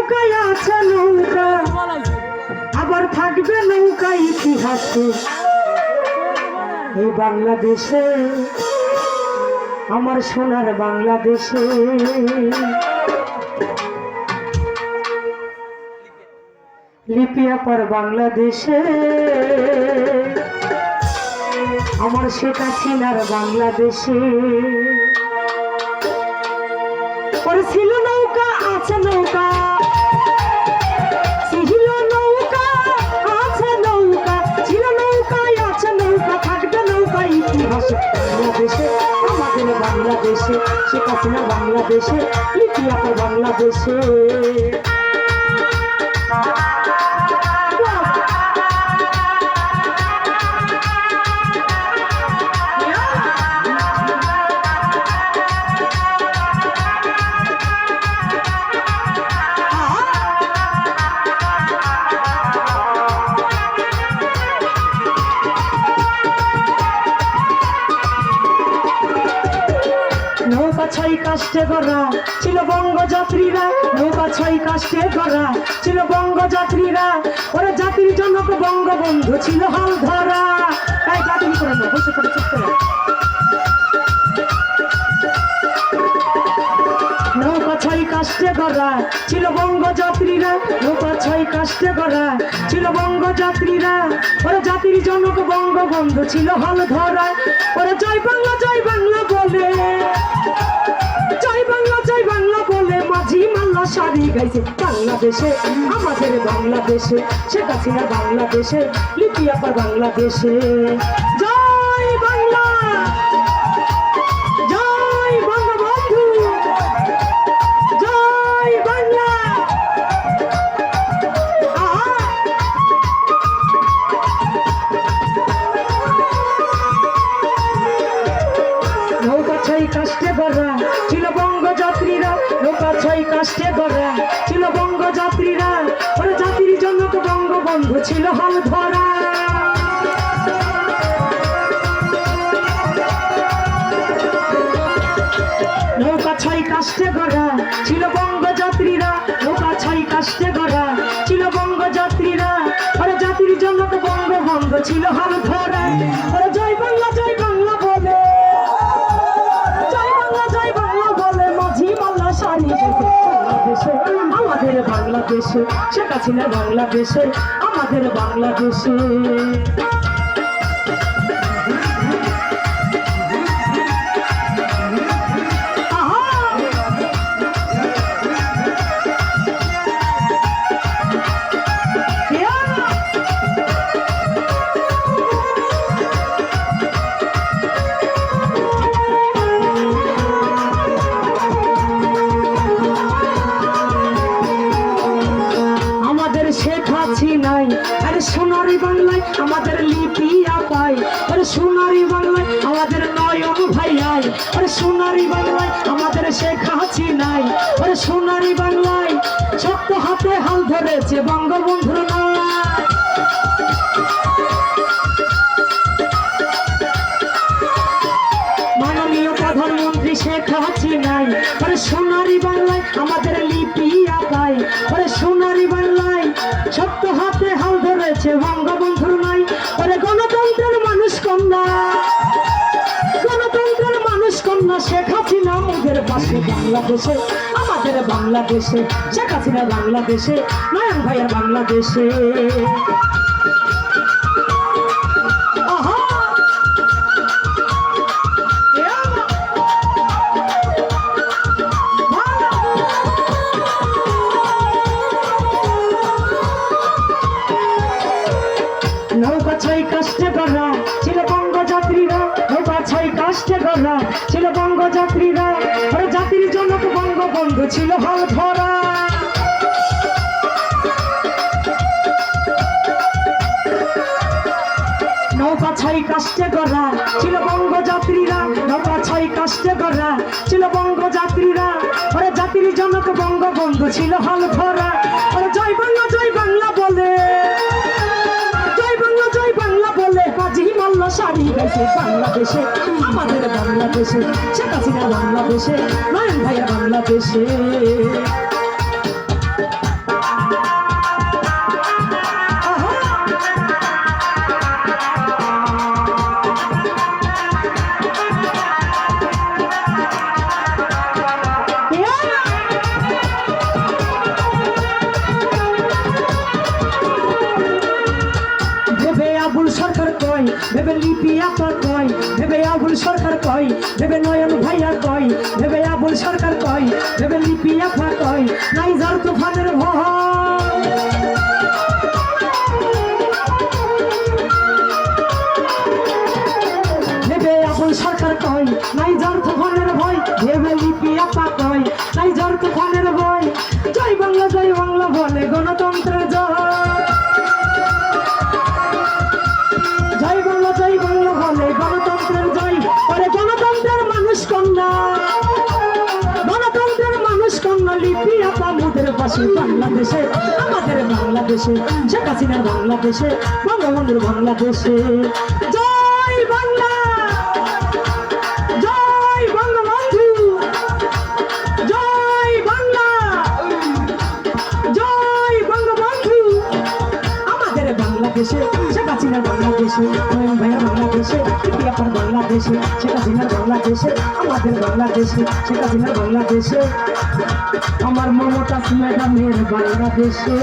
নৌকায় আছে নৌকা। আবার থাকবে নৌকা ইতিহাসে। এই বাংলাদেশে, আমার সোনার বাংলাদেশে। লিপিয়াপার বাংলাদেশে, আমার সেটা চিনার বাংলাদেশে। বাংলাদেশে আমাদের বাংলাদেশে শেখ হাসিনা বাংলাদেশে ইতিহাস বাংলাদেশে। কাষ্টে গড়া। ছিল বঙ্গযাত্রীরা, নৌকা ছয় কাষ্টে গড়া। ছিল বঙ্গযাত্রীরা, ওরা জাতির জনক বঙ্গবন্ধু ছিল হাল ধরা। তাই গাড়ি করে না বসে করে গড়া ছিল বঙ্গযাত্রীরা নৌকা ছয় কাষ্টে গড়া ছিল বঙ্গযাত্রীরা ওরা জাতির জনক বঙ্গবন্ধু ছিল হাল ধরা। ওরা জয় বাংলা জয় বাংলা বলে। জয় বাংলা জয় বাংলা বলে। মাঝি মাল্লা শাড়ি গাইছে বাংলাদেশে, আমাদের বাংলাদেশে। শেখ হাসিনা বাংলাদেশে, লিপি বাংলাদেশে। ছয় কাষ্টে গড়া। ছিল বঙ্গযাত্রীরা নৌকা ছয় কাষ্টে গড়া। ছিল বঙ্গযাত্রীরা ওরা জাতির জনক বঙ্গবন্ধু ছিল হাল ধরা। নৌকা ছয় কাষ্টে গড়া। ছিল বঙ্গযাত্রীরা নৌকা ছয় কাষ্টে গড়া। ছিল বঙ্গযাত্রীরা ওরা জাতির জনক বঙ্গবন্ধু ছিল হাল ধরা। ওরা জয় বাংলাদেশে সেটা ছিল বাংলাদেশে আমাদের বাংলাদেশে। আপাই আরে সোনারি বাংলায় আমাদের নয়ন ভাইয়াই, আরে সোনারি বাংলায় আমাদের শেখ হাসি নাই আরে সোনারি বাংলায় শক্ত হাতে হাল ধরেছে বঙ্গবন্ধুর আমাদের বাংলাদেশে আমাদের বাংলাদেশে, শেখ হাসিনা বাংলাদেশে, নয়ন ভাইয়ের বাংলাদেশে। নৌকা ছয় কাষ্টে গড়া, ছিল বঙ্গযাত্রীরা নৌকা ছয় কাষ্টে গড়া, ছিল বঙ্গযাত্রীরা ওরা জাতির বঙ্গবন্ধু ছিল হাল ধরা। ছয় কাষ্টে গড়া, ছিল বঙ্গযাত্রীরা নৌকা ছাই কাষ্টে করা ছিল বঙ্গযাত্রীরা ওরা জাতির জনক বঙ্গবন্ধু ছিল হাল ধরা। ওরা জয় বাংলা, জয় গেছে বাংলাদেশে আমাদের বাংলাদেশে শেখ হাসিনা বাংলাদেশে নয়ন ভাইয়া বাংলাদেশে। আপা কয়, ভেবে আবুল সরকার কয়, ভেবে নয়ন ভাইয়া কয়, ভেবে আবুল সরকার কয়, ভেবে লিপি আপা কয়, নাই যার তুফানের ভয়। ভেবে আবুল সরকার কয়, নাই যার তুফানের ভয়, ভেবে লিপি আপা কয়, নাই যার তুফানের ভয়। জয় বাংলা জয় বাংলা বলে গণতন্ত্রের মানুষ কন্যা লিপি আপা মুদের পাশে বাংলাদেশে আমাদের বাংলাদেশে শেখ হাসিনার বাংলাদেশে বঙ্গবন্ধুর বাংলাদেশে। ইতিহাপার বাংলাদেশে সেটা দিনের বাংলাদেশে আমাদের বাংলাদেশে সেটা দিনের বাংলাদেশে। আমার মমতা ম্যাডামের বাংলাদেশে।